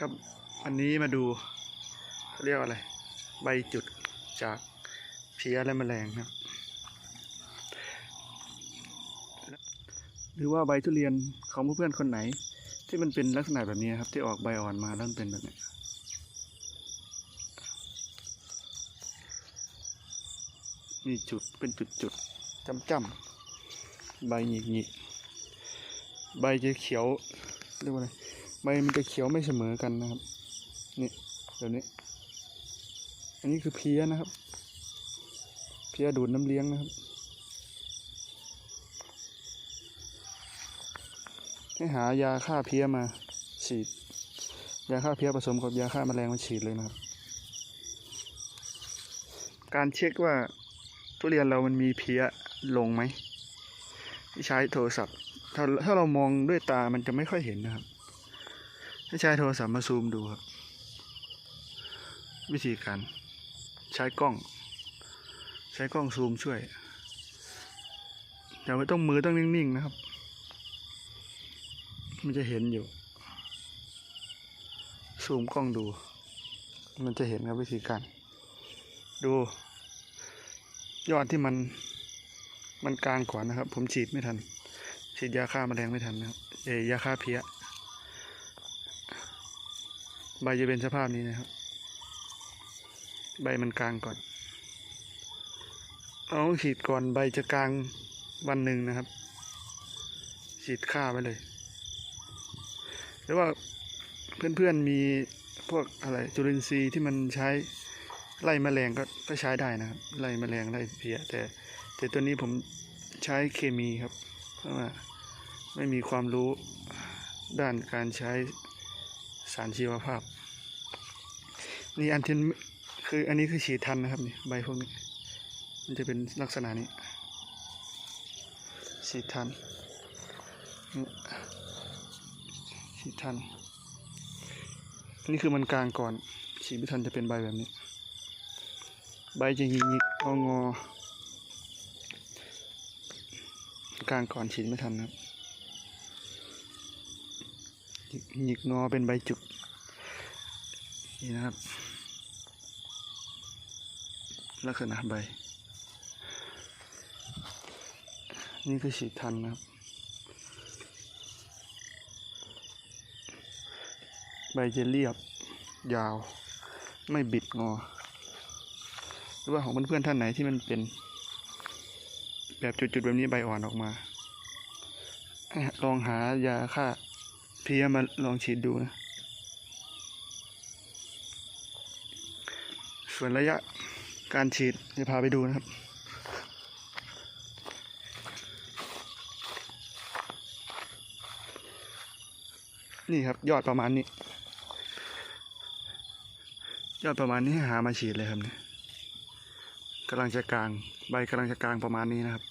ครับอันนี้มาดูเรียกอะไร ใบจุดจากเพี้ยและแมลงครับ หรือว่าใบทุเรียนของเพื่อนๆคนไหน ที่มันเป็นลักษณะแบบนี้ครับ ที่ออกใบอ่อนมาแล้วมันเป็นแบบนี้มีจุดเป็นจุดจุดจำจำๆใบหงิกหงิกๆใบจะเขียวเรียกว่าอะไร ใบมันจะเขียวไม่เสมอกันนะครับ นี่แบบนี้ อันนี้คือเพี้ยนะครับ เพี้ยดูดน้ำเลี้ยงนะครับ ให้หายาฆ่าเพี้ยมาฉีด ยาฆ่าเพี้ยผสมกับยาฆ่าแมลงมาฉีดเลยนะครับ การเช็คว่าทุเรียนเรามันมีเพี้ยลงไหมที่ใช้โทรศัพท์ถ้าถ้าเรามองด้วยตามันจะไม่ค่อยเห็นนะครับ ให้ใช้โทรศัพท์มาซูมดูครับ วิธีการ ใช้กล้อง ใช้กล้องซูมช่วย แต่ไม่ต้องมือต้องนิ่งๆนะครับ มันจะเห็นอยู่ ซูมกล้องดู มันจะเห็นครับวิธีการ ดู ยอดที่มันมันกลางขวานนะครับ ผมฉีดไม่ทันฉีดยาฆ่าแมลงไม่ทันนะครับเอยาฆ่าเพี้ย ใบจะเป็นสภาพนี้นะครับ ใบมันกลางก่อน เอาฉีดก่อนใบจะกลางวันหนึ่งนะครับ ฉีดฆ่าไปเลยหรือว่าเพื่อนๆมีพวกอะไรจุลินทรีย์ที่มันใช้ไล่แมลงก็ก็ใช้ได้นะครับ ไล่แมลงไล่เพี้ยแต่ แต่ตัวนี้ผมใช้เคมีครับ เพราะว่าไม่มีความรู้ด้านการใช้ สารชีวภาพ นี่อันที่คืออันนี้คือฉีดทันนะครับนี่ใบพวกนี้ มันจะเป็นลักษณะนี้ ฉีดทัน ฉีดทันนนี้คือมันกลางก่อน ฉีดไม่ทันจะเป็นใบแบบนี้ ใบจะหยิกๆงองอกลางก่อนฉีดไม่ทันนะครับ หยิกงอเป็นใบจุก นี่นะครับ ลักษณะใบ นี่คือฉีดทันนะครับ ใบจะเรียบยาว ไม่บิดงอ หรือว่าของเพื่อนๆท่านไหนที่มันเป็น แบบจุดๆแบบนี้ใบอ่อนออกมา ลองหายาฆ่า เพี้ยมาลองฉีดดูนะ ส่วนระยะการฉีดจะพาไปดูนะครับ นี่ครับยอดประมาณนี้ ยอดประมาณนี้ให้หามาฉีดเลยครับเนี่ยกำลังจะกลางใบกำลังจะกลางประมาณนี้นะครับ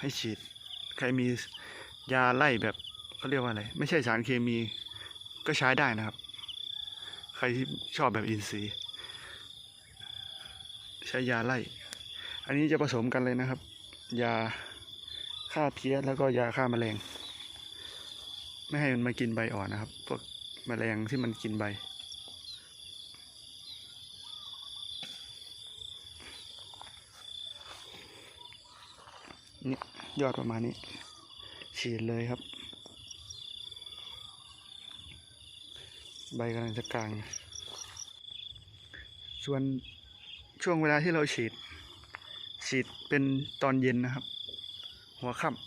ให้ฉีดใครมียาไล่แบบ เขาเรียกว่าอะไร ไม่ใช่สารเคมีก็ใช้ได้นะครับ ใครที่ชอบแบบอินทรีย์ ใช้ยาไล่ อันนี้จะผสมกันเลยนะครับ ยาฆ่าเพี้ยแล้วก็ยาฆ่าแมลง ไม่ให้มันมากินใบอ่อนนะครับ พวกแมลงที่มันกินใบ นี่ยอดประมาณนี้ฉีดเลยครับ ใบกำลังจะกลาง ส่วนช่วงเวลาที่เราฉีด ฉีดเป็นตอนเย็นนะครับ หัวค่ำ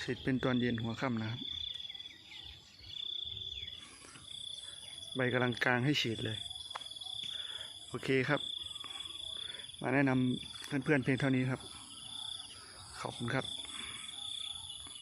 ฉีดเป็นตอนเย็นหัวค่ำนะครับ ใบกำลังกลางให้ฉีดเลย โอเคครับ มาแนะนำเพื่อนๆเพียงเท่านี้ครับ ขอบคุณครับ